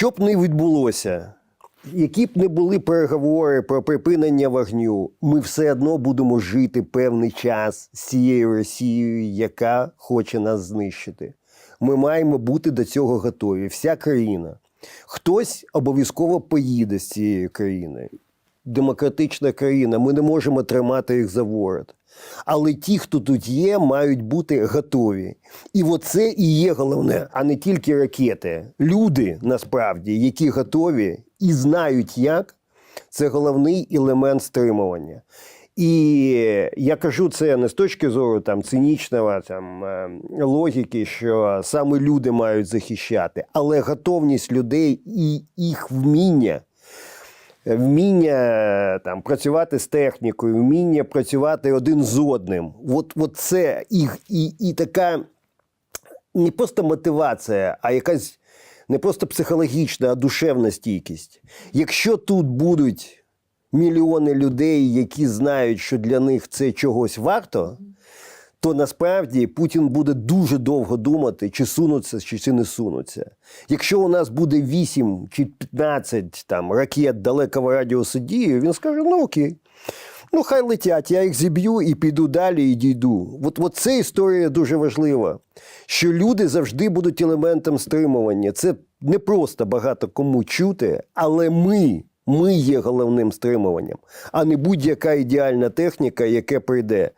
що б не відбулося, які б не були переговори про припинення вогню, ми все одно будемо жити певний час з цією Росією, яка хоче нас знищити. Ми маємо бути до цього готові. Вся країна. Хтось обов'язково поїде з цієї країни. Демократична країна, ми не можемо тримати їх за ворот. Але ті, хто тут є, мають бути готові. І оце і є головне, а не тільки ракети. Люди насправді, які готові і знають, як, це головний елемент стримування. І я кажу це не з точки зору там цинічного там е, логіки, що саме люди мають захищати, але готовність людей і їх вміння вміння там працювати з технікою, вміння працювати один з одним. От, от це і, і, і така не просто мотивація, а якась не просто психологічна, а душевна стійкість. Якщо тут будуть мільйони людей, які знають, що для них це чогось варто, то насправді Путін буде дуже довго думати, чи сунуться, чи, чи не сунуться. Якщо у нас буде 8 чи 15 там, ракет далекого радіусу дії, він скаже: ну окей. Ну, хай летять, я їх зіб'ю і піду далі і дійду. От, от це історія дуже важлива, що люди завжди будуть елементом стримування. Це не просто багато кому чути, але ми, ми є головним стримуванням, а не будь-яка ідеальна техніка, яке прийде.